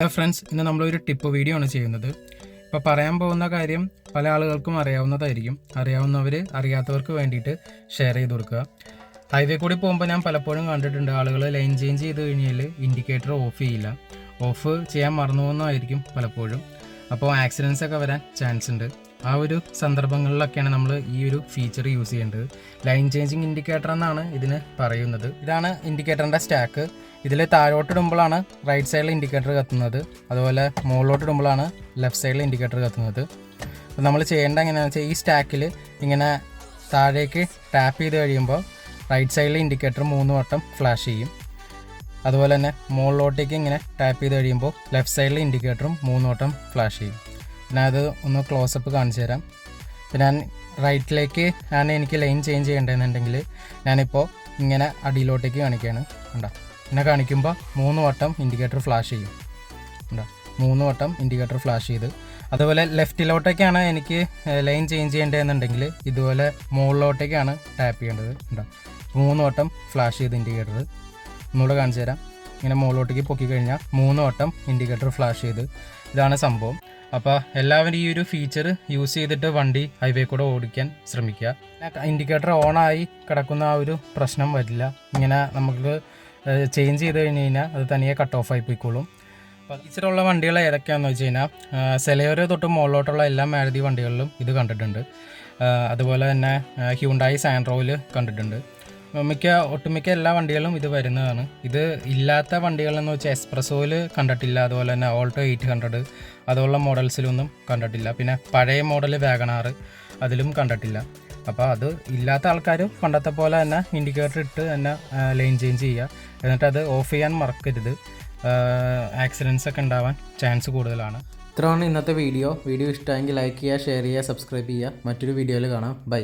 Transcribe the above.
Hello friends ഇന്ന് നമ്മളൊരു tip video ആണ് ചെയ്യുന്നത്. ഇപ്പോൾ പറയാൻ പോകുന്ന കാര്യം പല ആളുകൾക്കും അറിയാവുന്നതായിരിക്കും. അറിയാവുന്നവർ അറിയാത്തവർക്ക് വേണ്ടിയിട്ട് ഷെയർ ചെയ്ത് കൊടുക്കുക. ഹൈവേ കൂടി പോകുമ്പോൾ ഞാൻ പലപ്പോഴും കണ്ടിട്ടുണ്ട് ആളുകൾ ലൈൻ ചേഞ്ച് ചെയ്ത് കഴിഞ്ഞാൽ ഇൻഡിക്കേറ്റർ ഓഫ് ചെയ്യില്ല. ഓഫ് ചെയ്യാൻ മറന്നു പോകുന്നതായിരിക്കും പലപ്പോഴും. അപ്പോൾ ആക്സിഡൻസ് ഒക്കെ വരാൻ ചാൻസ് ഉണ്ട്. ആ ഒരു സന്ദർഭങ്ങളിലൊക്കെയാണ് നമ്മൾ ഈ ഒരു ഫീച്ചർ യൂസ് ചെയ്യേണ്ടത്. ലൈൻ ചേഞ്ചിങ് ഇൻഡിക്കേറ്റർ എന്നാണ് ഇതിന് പറയുന്നത്. ഇതാണ് ഇൻഡിക്കേറ്ററിന്റെ സ്റ്റാക്ക് ഇതിൽ താഴോട്ട് ഇടുമ്പോഴാണ് റൈറ്റ് സൈഡിൽ ഇൻഡിക്കേറ്റർ കത്തുന്നത്. അതുപോലെ മുകളിലോട്ട് ഇടുമ്പോഴാണ് ലെഫ്റ്റ് സൈഡിൽ ഇൻഡിക്കേറ്റർ കത്തുന്നത്. അപ്പോൾ നമ്മൾ ചെയ്യേണ്ട എങ്ങനെയാണെന്ന് വെച്ചാൽ ഈ സ്റ്റാക്കിൽ ഇങ്ങനെ താഴേക്ക് ടാപ്പ് ചെയ്ത് കഴിയുമ്പോൾ റൈറ്റ് സൈഡിൽ ഇൻഡിക്കേറ്റർ മൂന്ന് വട്ടം ഫ്ലാഷ് ചെയ്യും. അതുപോലെ തന്നെ മുകളിലോട്ടേക്ക് ഇങ്ങനെ ടാപ്പ് ചെയ്ത് കഴിയുമ്പോൾ ലെഫ്റ്റ് സൈഡിൽ ഇൻഡിക്കേറ്ററും മൂന്ന് വട്ടം ഫ്ലാഷ് ചെയ്യും. അത് ഒന്ന് ക്ലോസപ്പ് കാണിച്ചു തരാം. ഇപ്പം ഞാൻ റൈറ്റിലേക്ക് ആണ് എനിക്ക് ലൈൻ ചേഞ്ച് ചെയ്യേണ്ടതെന്നുണ്ടെങ്കിൽ ഞാനിപ്പോൾ ഇങ്ങനെ അടിയിലോട്ടേക്ക് കാണിക്കുകയാണ്. കണ്ടോ? ഇങ്ങനെ കാണിക്കുമ്പോൾ മൂന്ന് വട്ടം ഇൻഡിക്കേറ്റർ ഫ്ലാഷ് ചെയ്യും. കണ്ടോ? മൂന്ന് വട്ടം ഇൻഡിക്കേറ്റർ ഫ്ലാഷ് ചെയ്ത്. അതുപോലെ ലെഫ്റ്റിലോട്ടേക്കാണ് എനിക്ക് ലൈൻ ചേഞ്ച് ചെയ്യേണ്ടതെന്നുണ്ടെങ്കിൽ ഇതുപോലെ മുകളിലോട്ടേക്കാണ് ടാപ്പ് ചെയ്യേണ്ടത്. ഉണ്ടോ മൂന്ന് വട്ടം ഫ്ലാഷ് ചെയ്ത് ഇൻഡിക്കേറ്റർ ഒന്നുകൂടെ കാണിച്ചു തരാം. ഇങ്ങനെ മുകളിലോട്ടേക്ക് പൊക്കി കഴിഞ്ഞാൽ മൂന്ന് വട്ടം ഇൻഡിക്കേറ്റർ ഫ്ലാഷ് ചെയ്ത് ഇതാണ് സംഭവം. അപ്പോൾ എല്ലാവരും ഈ ഒരു ഫീച്ചർ യൂസ് ചെയ്തിട്ട് വണ്ടി ഹൈവേ കൂടെ ഓടിക്കാൻ ശ്രമിക്കുക. ഇൻഡിക്കേറ്റർ ഓണായി കിടക്കുന്ന ആ ഒരു പ്രശ്നം വരില്ല. ഇങ്ങനെ നമുക്ക് ചേഞ്ച് ചെയ്ത് കഴിഞ്ഞ് കഴിഞ്ഞാൽ അത് തനിയെ കട്ട് ഓഫ് ആയി പോയിക്കോളും. ഫീച്ചറുള്ള വണ്ടികൾ ഏതൊക്കെയാണെന്ന് വെച്ച് കഴിഞ്ഞാൽ സെലയോര തൊട്ട് മുകളിലോട്ടുള്ള എല്ലാ മാരുതി വണ്ടികളിലും ഇത് കണ്ടിട്ടുണ്ട്. അതുപോലെ തന്നെ ഹ്യൂണ്ടായി സാൻഡ്രോയിൽ കണ്ടിട്ടുണ്ട്. മിക്ക ഒട്ടുമിക്ക എല്ലാ വണ്ടികളും ഇത് വരുന്നതാണ്. ഇത് ഇല്ലാത്ത വണ്ടികളെന്ന് വെച്ചാൽ എക്സ്പ്രസോയിൽ കണ്ടിട്ടില്ല അതുപോലെ തന്നെ ഓൾട്ടോ എയ്റ്റ് ഹൺഡ്രഡ് അതുപോലുള്ള മോഡൽസിലൊന്നും കണ്ടിട്ടില്ല. പിന്നെ പഴയ മോഡൽ വാഗണാറ് അതിലും കണ്ടിട്ടില്ല. അപ്പോൾ അത് ഇല്ലാത്ത ആൾക്കാർ പണ്ടത്തെ പോലെ തന്നെ ഇൻഡിക്കേറ്റർ ഇട്ട് തന്നെ ലൈൻ ചേഞ്ച് ചെയ്യുക. എന്നിട്ട് അത് ഓഫ് ചെയ്യാൻ മറക്കരുത്. ആക്സിഡൻസ് ഒക്കെ ഉണ്ടാവാൻ ചാൻസ് കൂടുതലാണ്. ഇത്രയാണ് ഇന്നത്തെ വീഡിയോ വീഡിയോ ഇഷ്ടമെങ്കിൽ ലൈക്ക് ചെയ്യുക ഷെയർ ചെയ്യുക സബ്സ്ക്രൈബ് ചെയ്യുക. മറ്റൊരു വീഡിയോയിൽ കാണാം. ബൈ